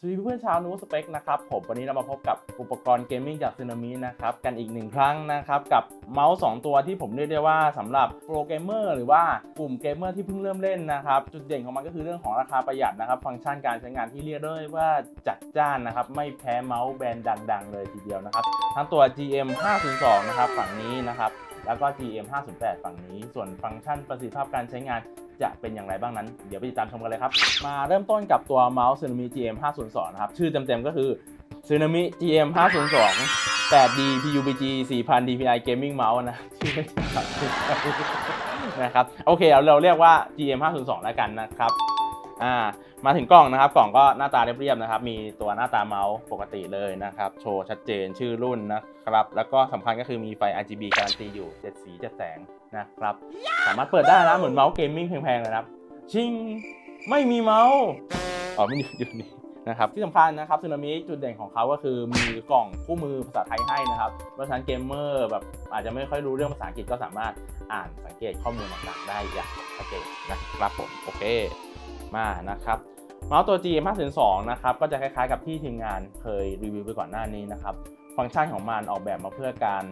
สวัสดีเพื่อนชาวนูสเปคนะครับผมวันนี้เรามาพบกับอุปกรณ์เกมมิ่งจากซึนามินะครับกันอีกหนึ่งครั้งนะครับกับเมาส์2ตัวที่ผมเรียกได้ว่าสำหรับโปรเกมเมอร์หรือว่ากลุ่มเกมเมอร์ที่เพิ่งเริ่มเล่นนะครับจุดเด่นของมันก็คือเรื่องของราคาประหยัดนะครับ ฟังก์ชันการใช้งานที่เรียกได้ว่าจัดจ้านนะครับไม่แพ้เมาส์แบรนด์ดัง ๆ เลยทีเดียวนะครับทั้งตัว GM 502นะครับฝั่งนี้นะครับ แล้วก็ GM 508 ฝั่งนี้ ส่วนฟังก์ชันประสิทธิภาพการใช้งานจะเป็นอย่างไรบ้างนั้น เดี๋ยวไปติดตามชมกันเลยครับ มาเริ่มต้นกับตัวเมาส์ Tsunami GM 502 นะครับ ชื่อเต็มๆก็คือ Tsunami GM 502 8D PUBG 4000 DPI Gaming Mouse นะชื่อไม่ชัดนะครับ โอเคเราเรียกว่า GM 502 แล้วกันนะครับ อ่า มาถึงกล่องนะครับกล่องก็หน้าตาเรียบๆนะครับ มีตัวหน้าตาเมาส์ปกติเลยนะครับ โชว์ชัดเจนชื่อรุ่นนะครับ แล้วก็สำคัญก็คือมีไฟ RGB การันตีอยู่ 7 สี7แสงนะครับ สามารถเปิดได้นะเหมือนเมาส์เกมมิ่งแพงๆเลยครับ ชิง ไม่มีเมาส์ อ๋อไม่อยู่อยู่นี่นะครับที่สำคัญนะครับซึนามิจุดเด่นของเขาก็คือมีกล่องคู่มือภาษาไทยให้นะครับ เพราะฉะนั้นเกมเมอร์แบบอาจจะไม่ค่อยรู้เรื่องภาษาอังกฤษก็สามารถอ่านสังเกตข้อมูลต่างๆได้อย่างชัดเจนนะครับผมโอเค มานะครับเมาส์ตัว GM 5 2นะครับก็จะคล้ายๆกับที่ทีมงานเคยรีวิวไปก่อนหน้านี้นะครับฟังก์ชันของมันออกแบบมาเพื่อการ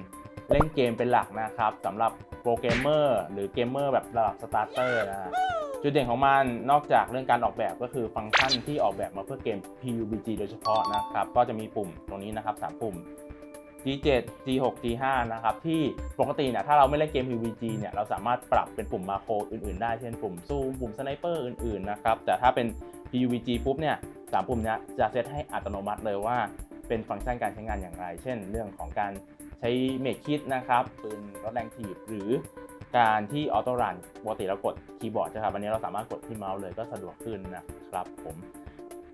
เล่นเกมเป็นหลักนะครับสำหรับโปรเกมเมอร์หรือเกมเมอร์แบบระดับสตาร์เตอร์นะฮะจุดเด่นของมันนอกจากเรื่องการออกแบบก็คือฟังก์ชันที่ออกแบบมาเพื่อเกม PUBG โดยเฉพาะนะครับก็จะมีปุ่มตรงนี้นะครับ3ปุ่ม G7 G6 G5 นะครับที่ปกติเนี่ยถ้าเราไม่เล่นเกม PUBG เนี่ยเราสามารถปรับเป็นปุ่มมาโครอื่นๆได้เช่นปุ่มซูมปุ่มสไนเปอร์อื่นๆนะครับแต่ถ้าเป็น PUBG ปุ๊บเนี่ยสามปุ่มเนี้ยจะเซตให้อัตโนมัติเลยว่าเป็นฟังก์ชันการใช้งานอย่างไร เช่น เรื่องของการใช้เมคคิดนะครับปืนลดแรงถีบหรือการที่ออโต้รันปกติเรากดคีย์บอร์ดใช่ครับวันนี้เราสามารถกดที่เมาส์เลยก็สะดวกขึ้นนะครับผม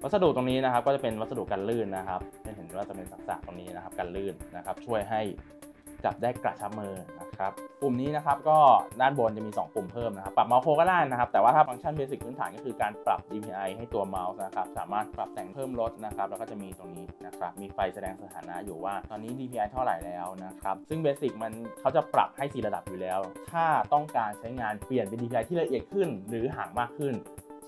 วัสดุตรงนี้นะครับก็จะเป็นวัสดุกันลื่นนะครับจะเห็นว่าจะเป็นสักๆตรงนี้นะครับกันลื่นนะครับ ช่วยให้จับได้กระชับมือนะครับปุ่มนี้นะครับก็ด้านบนจะมี 2 ปุ่มเพิ่มนะครับ ปรับเมาส์โคก็ได้นะครับ แต่ว่าถ้าฟังก์ชันเบสิกพื้นฐานก็คือการปรับ DPI ให้ตัวเมาส์นะครับ สามารถปรับแต่งเพิ่มลดนะครับ แล้วก็จะมีตรงนี้นะครับ มีไฟแสดงสถานะอยู่ว่าตอนนี้ DPI เท่าไหร่แล้วนะครับ ซึ่งเบสิกมันเขาจะปรับให้4ระดับอยู่แล้ว ถ้าต้องการใช้งานเปลี่ยนเป็น DPI ที่ละเอียดขึ้น หรือห่างมากขึ้น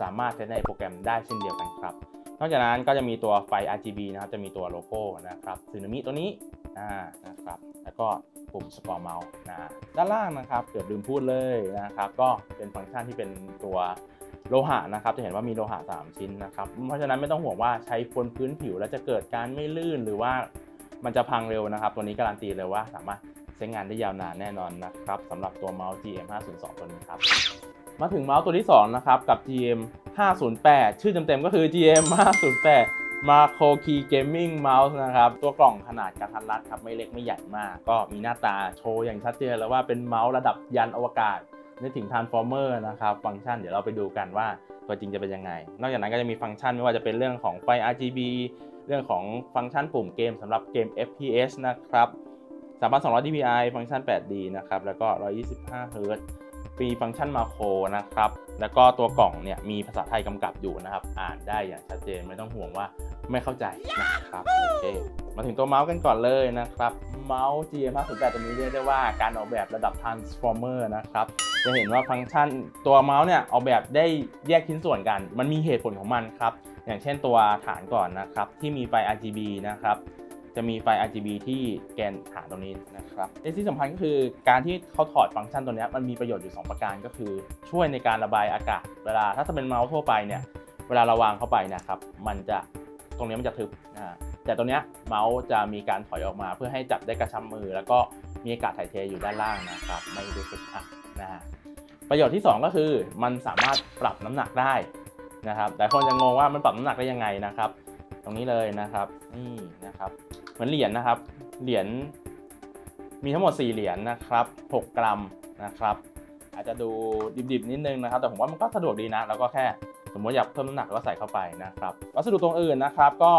สามารถใช้ในโปรแกรมได้เช่นเดียวกันครับ นอกจากนั้นก็จะมีตัวไฟ RGB นะครับ จะมีตัวโลโก้นะครับซึนามิตัวนี้นะครับ แล้วก็ปุ่มสกอร์เมาส์นะด้านล่างนะครับ เกือบลืมพูดเลยนะครับ ก็เป็นฟังก์ชันที่เป็นตัวโลหะนะครับ จะเห็นว่ามีโลหะ 3 ชิ้นนะครับ เพราะฉะนั้นไม่ต้องห่วงว่าใช้บนพื้นผิวแล้วจะเกิดการไม่ลื่นหรือว่ามันจะพังเร็วนะครับ ตัวนี้การันตีเลยว่าสามารถ ใช้งานได้ยาวนานแน่นอนนะครับสำหรับตัวเมาส์ GM 502ตัวนี้ครับ มาถึงเมาส์ตัวที่ 2 นะครับ กับ GM 508 ชื่อเต็มๆก็คือ GM 508 Macro Key Gaming Mouse นะครับ ตัวกล่องขนาดกระทัดรัดครับ ไม่เล็กไม่ใหญ่มาก ก็มีหน้าตาโชว์อย่างชัดเจนแล้วว่าเป็นเมาส์ระดับยันอวกาศนึกถึง Transformer นะครับ ฟังก์ชันเดี๋ยวเราไปดูกันว่าตัวจริงจะเป็นยังไง นอกจากนั้นก็จะมีฟังก์ชันไม่ว่าจะเป็นเรื่องของไฟ RGB เรื่องของฟังก์ชันปุ่มเกมสำหรับเกม FPS นะครับ 3200 dpi ฟังก์ชัน 8D นะครับ แล้วก็ 125 Hz มีฟังก์ชันมาโครนะครับ แล้วก็ตัวกล่องเนี่ยมีภาษาไทยกำกับอยู่นะครับ อ่านได้อย่างชัดเจนไม่ต้องห่วงว่าไม่เข้าใจนะครับ โอเค มาถึงตัวเมาส์กันก่อนเลยนะครับ เมาส์ GM 508ตัวนี้เรียกได้ว่าการออกแบบระดับ Transformer นะครับ จะเห็นว่าฟังก์ชันตัวเมาส์เนี่ยออกแบบได้แยกชิ้นส่วนกัน มันมีเหตุผลของมันครับ อย่างเช่นตัวฐานก่อนนะครับ ที่มีไฟ RGB นะครับ จะมีไฟ RGB ที่แกนฐานตรงนี้นะครับและที่สำคัญก็คือการที่เขาถอดฟังก์ชันตัวนี้มันมีประโยชน์อยู่ 2 ประการก็คือ ช่วยในการระบายอากาศ เวลาถ้าจะเป็นเมาส์ทั่วไปเนี่ยเวลาเราวางเข้าไปนะครับมันจะตรงนี้มันจะทึบนะฮะแต่ตัวเนี้ยเมาส์จะมีการถอยออกมา เพื่อให้จับได้กระชับมือ แล้วก็มีอากาศถ่ายเทอยู่ด้านล่างนะครับไม่รู้สึกอักนะฮะประโยชน์ที่ 2 ก็คือมันสามารถปรับน้ำหนักได้นะครับแต่คนจะงงว่ามันปรับน้ำหนักได้ยังไงนะครับ ตรงนี้เลยนะครับนี่นะครับ เหมือนเหรียญนะครับ เหรียญมีทั้งหมด 4 เหรียญนะครับ 6 กรัมนะครับ อาจจะดูดิบๆนิดนึงนะครับ แต่ผมว่ามันก็สะดวกดีนะ แล้วก็แค่สมมติอยากเพิ่มน้ำหนักก็ใส่เข้าไปนะครับ วัสดุตรงอื่นนะครับ ก็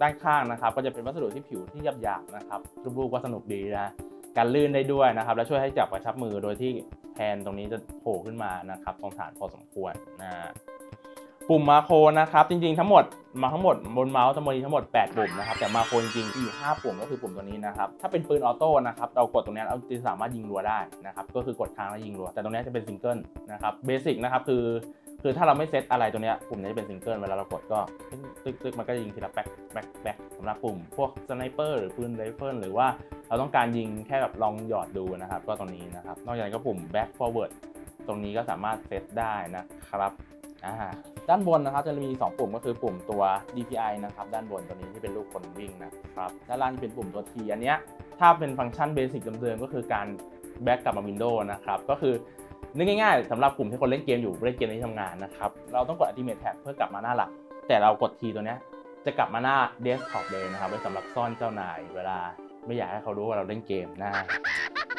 ด้านข้างนะครับ ก็จะเป็นวัสดุที่ผิวที่หยาบๆนะครับ รูปๆก็สนุกดีนะการลื่นได้ด้วยนะครับ และช่วยให้จับกระชับมือโดยที่แพนตรงนี้จะโผล่ขึ้นมานะครับตรงฐานพอสมควรนะ ปุ่มมาโครนะครับ จริงๆทั้งหมดมาทั้งหมดบนเมาส์จะมีทั้งหมด 8 ปุ่มนะครับ แต่มาโครจริงๆมีอยู่ 5 ปุ่มก็คือปุ่มตัวนี้นะครับ ถ้าเป็นปืนออโต้นะครับ เรากดตรงนี้เราจะสามารถยิงรัวได้นะครับ ก็คือกดค้างแล้วยิงรัว แต่ตรงนี้จะเป็นซิงเกิลนะครับ เบสิกนะครับคือคือถ้าเราไม่เซตอะไรตัวเนี้ยปุ่มนี้จะเป็นซิงเกิลเวลาเรากดก็ตึ๊กตึ๊กมันก็จะยิงทีละแบ็คแบ็คแบ็คสำหรับปุ่มพวกสไนเปอร์หรือปืนไรเฟิลหรือว่าเราต้องการยิงแค่แบบลองหยอดดูนะครับ ก็ตรงนี้นะครับนอกจากนั้นก็ปุ่ม back forward ตรงนี้ก็สามารถเซตได้นะครับอ่า ด้านบนนะครับจะมี 2 ปุ่มก็คือปุ่มตัว DPI นะครับด้านบนตัวนี้ที่เป็นรูปคนวิ่งนะครับด้านล่างเป็นปุ่มตัว T อันเนี้ยถ้าเป็นฟังก์ชันเบสิกเดิมๆก็คือการ back กลับมา Windows นะครับก็คือนึกง่ายๆสำหรับกลุ่มที่คนเล่นเกมอยู่เล่นเกมในที่ทำงานนะครับเราต้องกด Ultimate Tab เพื่อกลับมาหน้าหลัก แต่เรากด T ตัวเนี้ยจะกลับมาหน้า Desktop เลยนะครับไว้สำหรับซ่อนเจ้านายเวลาไม่อยากให้เขารู้ว่าเราเล่นเกมนะ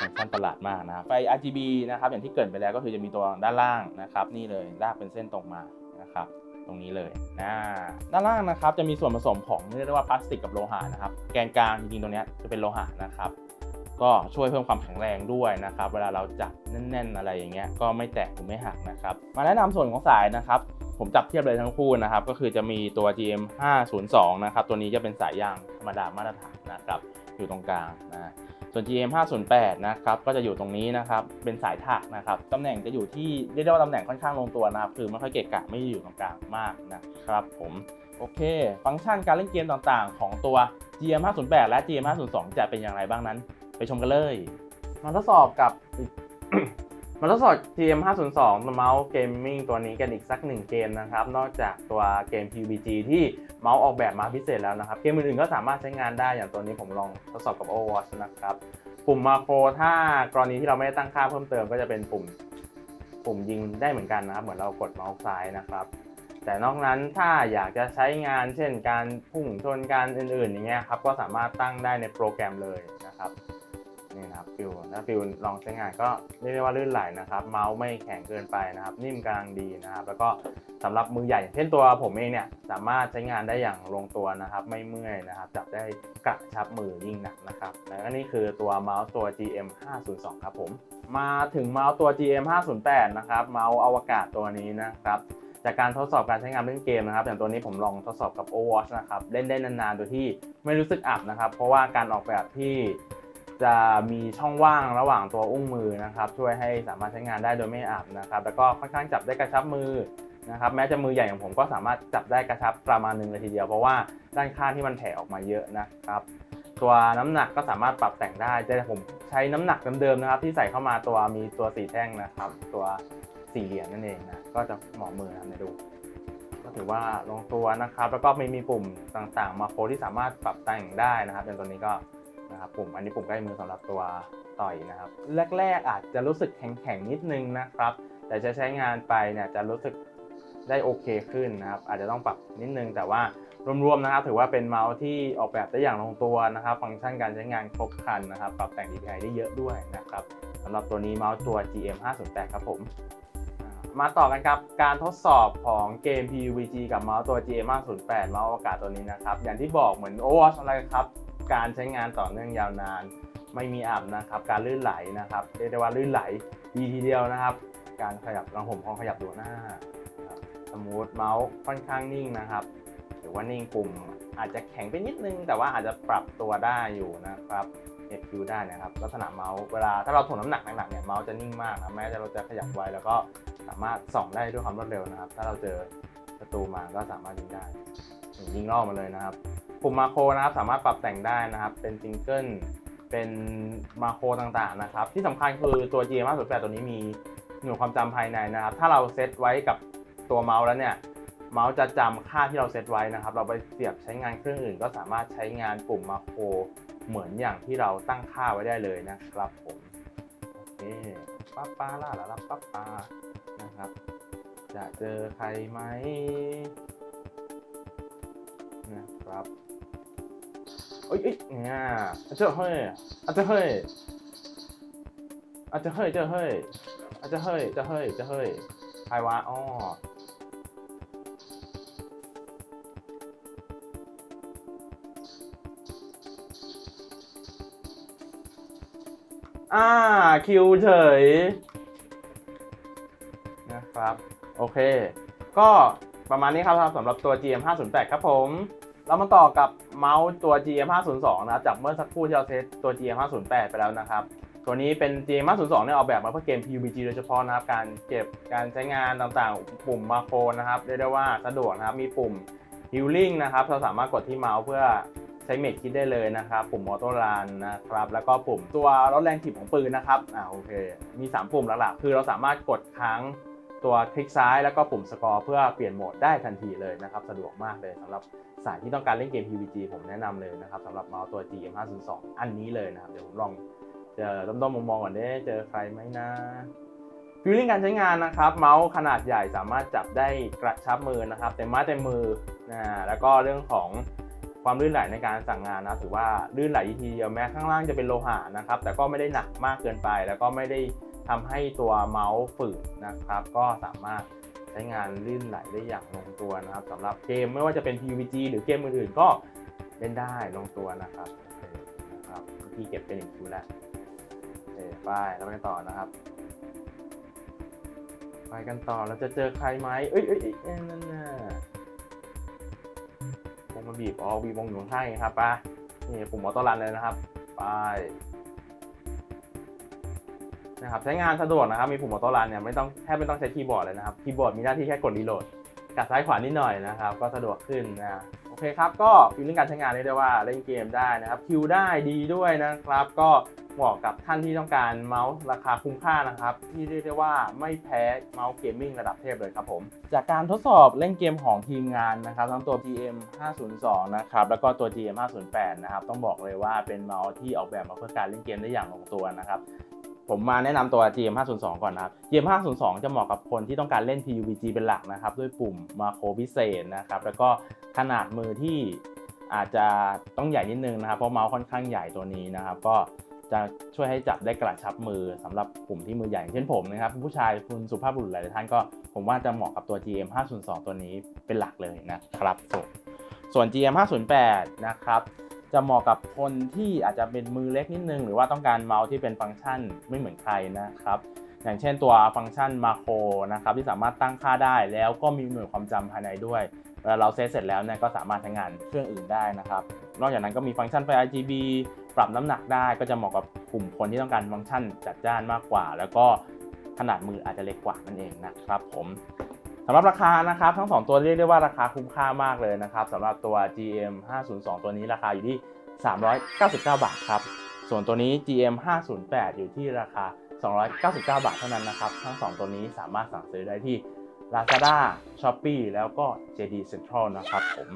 มันสั้นประหลาดมากนะครับไฟ RGB นะครับอย่างที่เกิดไปแล้วก็คือจะมีตัวด้านล่างนะครับนี่เลยลากเป็นเส้นตรงมา นะครับ ตรงนี้เลยนะด้านล่างนะครับจะมีส่วนผสมของเรียกได้ว่าพลาสติกกับโลหะนะครับ แกนกลางจริงๆตรงนี้จะเป็นโลหะนะครับ ก็ช่วยเพิ่มความแข็งแรงด้วยนะครับ เวลาเราจับแน่น ๆ อะไรอย่างเงี้ยก็ไม่แตกหรือไม่หักนะครับ มาแนะนำส่วนของสายนะครับผมจับเทียบเลยทั้งคู่นะครับ ก็คือจะมีตัว GM 502 นะครับ ตัวนี้จะเป็นสายยางธรรมดามาตรฐานนะครับ อยู่ตรงกลางนะส่วน GM 508นะครับก็จะอยู่ตรงนี้นะครับเป็นสายถักนะครับตำแหน่งจะอยู่ที่เรียกได้ว่าตำแหน่งค่อนข้างลงตัวนะครับคือไม่ค่อยเกะกะไม่อยู่ตรงกลางมากนะครับผมโอเค ฟังก์ชันการเล่นเกมต่างๆ ของตัว GM 508และ GM 502จะเป็นอย่างไรบ้างนั้น ไปชมกันเลยมาทดสอบกับมาทดสอบ GM 502เมาส์เกมมิ่งตัวนี้กันอีกสักหนึ่งเกมนะครับ นอกจากตัวเกม PUBG ที่ เมาส์ออกแบบมาพิเศษแล้วนะครับ เกมอื่นๆก็สามารถใช้งานได้อย่างตัวนี้ผมลองทดสอบกับ Overwatch นะครับ ปุ่มมาโครถ้ากรณีที่เราไม่ได้ตั้งค่าเพิ่มเติมก็จะเป็นปุ่มปุ่มยิงได้เหมือนกันนะครับ เหมือนเรากดเมาส์ซ้ายนะครับ แต่นอกนั้นถ้าอยากจะใช้งานเช่นการพุ่งชนการอื่นๆอย่างเงี้ยครับก็สามารถตั้งได้ในโปรแกรมเลยนะครับ นี่นะครับฟิวถ้าฟิวลองใช้งานก็เรียกได้ว่าลื่นไหลนะครับ เมาส์ไม่แข็งเกินไปนะครับ นิ่มกลังดีนะครับ แล้วก็สำหรับมือใหญ่เช่นตัวผมเองเนี่ยสามารถใช้งานได้อย่างลงตัวนะครับ ไม่เมื่อยนะครับ จับได้กระชับมือยิ่งหนักนะครับ และก็นี่คือตัวเมาส์ตัว GM 502ครับผมมาถึงเมาส์ตัว GM 508นะครับเมาส์อวกาศตัวนี้นะครับจากการทดสอบการใช้งานเล่นเกมนะครับอย่างตัวนี้ผมลองทดสอบกับ Overwatch นะครับ เล่นได้นานๆโดยที่ไม่รู้สึกอับนะครับ เพราะว่าการออกแบบที่ จะมีช่องว่างระหว่างตัวอุ้งมือนะครับช่วยให้สามารถใช้งานได้โดยไม่อับนะครับแล้วก็ค่อนข้างจับได้กระชับมือนะครับแม้จะมือใหญ่ของผมก็สามารถจับได้กระชับประมาณหนึ่งเลยทีเดียวเพราะว่าด้านข้างที่มันแผ่ออกมาเยอะนะครับตัวน้ำหนักก็สามารถปรับแต่งได้แต่ผมใช้น้ำหนักเดิมๆนะครับ ที่ใส่เข้ามาตัวมีตัวสีแท่งนะครับ ตัวสี่เหลี่ยมนั่นเองนะก็จะเหมาะมือนะดูก็ถือว่าลงตัวนะครับ แล้วก็มีมีปุ่มต่างๆ มาโคที่สามารถปรับแต่งได้นะครับอย่างตัวนี้ก็ นะครับปุ่มอันนี้ปุ่มใกล้มือสำหรับตัวต่อยนะครับ แรกๆอาจจะรู้สึกแข็งๆนิดนึงนะครับ แต่จะใช้งานไปเนี่ยจะรู้สึกได้โอเคขึ้นนะครับ อาจจะต้องปรับนิดนึง แต่ว่ารวมๆนะครับ ถือว่าเป็นเมาส์ที่ออกแบบได้อย่างลงตัวนะครับ ฟังก์ชันการใช้งานครบครันนะครับ ปรับแต่ง DPI ได้เยอะด้วยนะครับสำหรับตัวนี้เมาส์ตัว GM 508ครับผมมาต่อกันครับการทดสอบของเกม PUBG กับเมาส์ตัว GM 508เมาส์อวกาศตัวนี้นะครับ อย่างที่บอกเหมือน Overwatch อะไรครับ การใช้งานต่อเนื่องยาวนาน ไม่มีอับนะครับ การลื่นไหลนะครับเรียกได้ว่าลื่นไหลดีทีเดียวนะครับ การขยับลองผมลองขยับดูหน้าครับสมูทเมาส์ค่อนข้างนิ่งนะครับ หรือว่านิ่งปุ่มอาจจะแข็งไปนิดนึง แต่ว่าอาจจะปรับตัวได้อยู่นะครับเน็ตคิวได้นะครับลักษณะเมาส์เวลาถ้าเราถ่วงน้ำหนักหนักๆเนี่ยเมาส์จะนิ่งมากนะแม้จะเราจะขยับไวแล้วก็สามารถส่องได้ด้วยความรวดเร็วนะครับ ถ้าเราเจอ ศัตรูมาก็สามารถยิงได้ยิงล่อมาเลยนะครับปุ่มมาโครนะครับสามารถปรับแต่งได้นะครับ เป็นซิงเกิลเป็นมาโครต่างๆนะครับ ที่สำคัญคือตัว GM 508ตัวนี้มีหน่วยความจำภายในนะครับ ถ้าเราเซตไว้กับตัวเมาส์แล้วเนี่ยเมาส์จะจำค่าที่เราเซตไว้นะครับ เราไปเสียบใช้งานเครื่องอื่น ก็สามารถใช้งานปุ่มมาโครเหมือนอย่างที่เราตั้งค่าไว้ได้เลยนะครับผมโอเคป้าป้าล่าล่าล่าป้าป้านะครับ จะเจอใครไหมนะครับเอ้ยเอ้ยเนี่ยอาจจะเฮ้ยอาจจะเฮ้ยอาจจะเฮ้ยเจอเฮ้ยอาจจะเฮ้ยจะเฮ้ยจะเฮ้ยใครวะอ้ออ่าคิวเฉยนะครับ โอเค ก็ประมาณนี้ครับสำหรับตัว GM 508ครับผม เรามาต่อกับเมาส์ตัว GM 502นะครับ จากเมื่อสักครู่ที่เราเซตตัว GM 508ไปแล้วนะครับ ตัวนี้เป็น GM 502เนี่ยออกแบบมาเพื่อเกม PUBG โดยเฉพาะนะครับ การเก็บ การใช้งานต่างๆ ปุ่มมาโครนะครับ เรียกได้ว่าสะดวกนะครับ มีปุ่ม Healing นะครับ เราสามารถกดที่เมาส์เพื่อใช้เมดคิดได้เลยนะครับ ปุ่มออโต้รันนะครับ แล้วก็ปุ่มตัวลดแรงถีบของปืนนะครับ อ่าโอเค มี 3 ปุ่มหลักๆ คือเราสามารถกดค้าง ตัวคลิกซ้ายแล้วก็ปุ่มสกอร์เพื่อเปลี่ยนโหมดได้ทันทีเลยนะครับ สะดวกมากเลยสำหรับสายที่ต้องการเล่นเกม PUBG ผมแนะนำเลยนะครับสำหรับเมาส์ตัว GM 502อันนี้เลยนะครับ เดี๋ยวผมลองเจอต้มๆมองๆก่อนได้เจอใครไหมนะฟิลลิ่งการใช้งานนะครับ เมาส์ขนาดใหญ่สามารถจับได้กระชับมือนะครับเต็มไม้เต็มมือนะแล้วก็เรื่องของความลื่นไหลในการสั่งงานนะถือว่าลื่นไหลทีเดียวแม้ข้างล่างจะเป็นโลหะนะครับแต่ก็ไม่ได้หนักมากเกินไป แล้วก็ไม่ได้ ทำให้ตัวเมาส์ฝืดนะครับ ก็สามารถใช้งานลื่นไหลได้อย่างลงตัวนะครับสำหรับเกมไม่ว่าจะเป็น PUBG หรือเกมอื่นๆก็เล่นได้ลงตัวนะครับโอเคนะครับที่เก็บเป็นอีกคิวแล้วโอเคไปแล้วไปกันต่อนะครับไปกันต่อเราจะเจอใครไหมเอ้ยเอ้ยเอ้ยนั่นน่ะวงมาบีบอ๋อวีวงอยู่ข้ครับไปนี่ปุ่มออโต้รันเลยนะครับ ไป นะครับใช้งานสะดวกนะครับมีปุ่มออโต้รันเนี่ยไม่ต้องแทบไม่ต้องใช้คีย์บอร์ดเลยนะครับคีย์บอร์ดมีหน้าที่แค่กดรีโหลดกัดซ้ายขวานิดหน่อยนะครับก็สะดวกขึ้นนะโอเคครับก็ฟีลลิ่งการใช้งานเรียกได้ว่าเล่นเกมได้นะครับคิวได้ดีด้วยนะครับ ก็เหมาะกับท่านที่ต้องการเมาส์ราคาคุ้มค่านะครับ ที่เรียกได้ว่าไม่แพ้เมาส์เกมมิ่งระดับเทพเลยครับผม จากการทดสอบเล่นเกมของทีมงานนะครับ ทั้งตัว GM 502นะครับแล้วก็ตัว GM 508นะครับต้องบอกเลยว่าเป็นเมาส์ที่ออกแบบมาเพื่อการเล่นเกมได้อย่างลงตัวนะครับ ผมมาแนะนำตัว GM 502 ก่อนนะครับ GM 502 จะเหมาะกับคนที่ต้องการเล่น PUBG เป็นหลักนะครับ ด้วยปุ่มมาโครพิเศษนะครับ แล้วก็ขนาดมือที่อาจจะต้องใหญ่นิดนึงนะครับ เพราะเมาส์ค่อนข้างใหญ่ตัวนี้นะครับ ก็จะช่วยให้จับได้กระชับมือสำหรับกลุ่มที่มือใหญ่อย่างเช่นผมนะครับคุณผู้ชายคุณสุภาพบุรุษหลายท่านก็ผมว่าจะเหมาะกับตัว GM 502 ตัวนี้เป็นหลักเลยนะครับส่วน GM 508 นะครับ จะเหมาะกับคนที่อาจจะเป็นมือเล็กนิดนึง หรือว่าต้องการเมาส์ที่เป็นฟังก์ชันไม่เหมือนใครนะครับอย่างเช่นตัวฟังก์ชันมาโครนะครับที่สามารถตั้งค่าได้แล้วก็มีหน่วยความจำภายในด้วยเวลาเราเซตเสร็จแล้วเนี่ยก็สามารถใช้งานเครื่องอื่นได้นะครับนอกจากนั้นก็มีฟังก์ชันไฟ RGB ปรับน้ำหนักได้ก็จะเหมาะกับกลุ่มคนที่ต้องการฟังก์ชันจัดจ้านมากกว่า แล้วก็ขนาดมืออาจจะเล็กกว่านั่นเองนะครับผม สำหรับราคานะครับทั้งสองตัวเรียกได้ว่าราคาคุ้มค่ามากเลยนะครับสำหรับตัว GM 502 ตัวนี้ราคาอยู่ที่ 399 บาทครับ ส่วนตัวนี้ GM 508 อยู่ที่ราคา 299 บาทเท่านั้นนะครับ ทั้ง 2 ตัวนี้สามารถสั่งซื้อได้ที่ Lazada Shopee แล้วก็ JD Central นะครับผม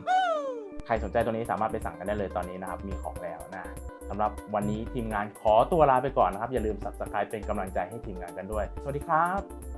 ใครสนใจตัวนี้สามารถไปสั่งกันได้เลยตอนนี้นะครับ มีของแล้วนะสำหรับวันนี้ทีมงานขอตัวลาไปก่อนนะครับ อย่าลืม Subscribe เป็นกำลังใจให้ทีมงานกันด้วย สวัสดีครับ